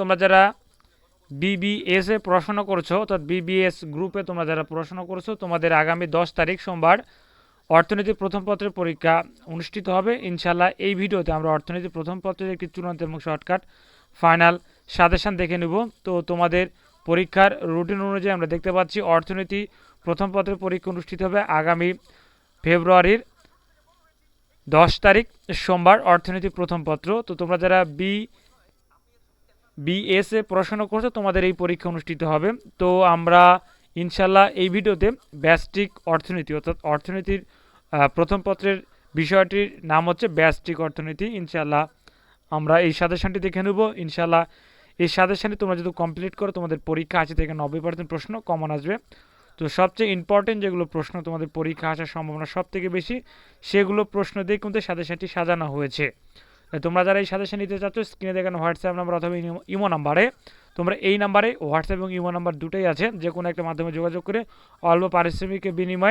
তোমরা যারা বিবিএস এ পড়াশোনা করছ, অর্থাৎ বিবিএস গ্রুপে তোমরা যারা পড়াশোনা করছ, তোমাদের আগামী দশ তারিখ সোমবার অর্থনীতি প্রথম পত্রের পরীক্ষা অনুষ্ঠিত হবে। ইনশাল্লাহ এই ভিডিওতে আমরা অর্থনীতি প্রথম পত্রের একটি চূড়ান্ত এবং শর্টকাট ফাইনাল সাজেশান দেখে নেব। তো তোমাদের পরীক্ষার রুটিন অনুযায়ী আমরা দেখতে পাচ্ছি, অর্থনীতি প্রথম পত্রের পরীক্ষা অনুষ্ঠিত হবে আগামী ফেব্রুয়ারির দশ তারিখ সোমবার অর্থনীতি প্রথম পত্র। তো তোমরা যারা বি বিএসএ পড়াশোনা করছে, তোমাদের এই পরীক্ষা অনুষ্ঠিত হবে। তো আমরা ইনশাল্লাহ এই ভিডিওতে ব্যাস্টিক অর্থনীতি, অর্থাৎ অর্থনীতির প্রথম পত্রের বিষয়টির নাম হচ্ছে ব্যাস্টিক অর্থনীতি। ইনশাল্লাহ আমরা এই সাজেশনটি দেখে নেব। ইনশাল্লাহ এই সাজেশনটি তোমরা যদি কমপ্লিট করো, তোমাদের পরীক্ষা আছে থেকে নব্বই পার্সেন্ট প্রশ্ন কমন আসবে। তো সবচেয়ে ইম্পর্টেন্ট যেগুলো প্রশ্ন, তোমাদের পরীক্ষা আসার সম্ভাবনা সব থেকে বেশি, সেগুলো প্রশ্ন দিয়ে কিন্তু সাজেশনটি সাজানো হয়েছে। তোমরা যারা এই সাজেশন নিতে চাচ্ছ, স্ক্রিনে দেখানো হোয়াটসঅ্যাপ নাম্বার অথবা ইমো- নাম্বারে, তোমরা এই নাম্বারে হোয়াটসঅ্যাপ এবং ইমো নাম্বার দুটোই আছে যে কোনো একটা মাধ্যমে যোগাযোগ করে অল্প পারিশ্রমিকের বিনিময়ে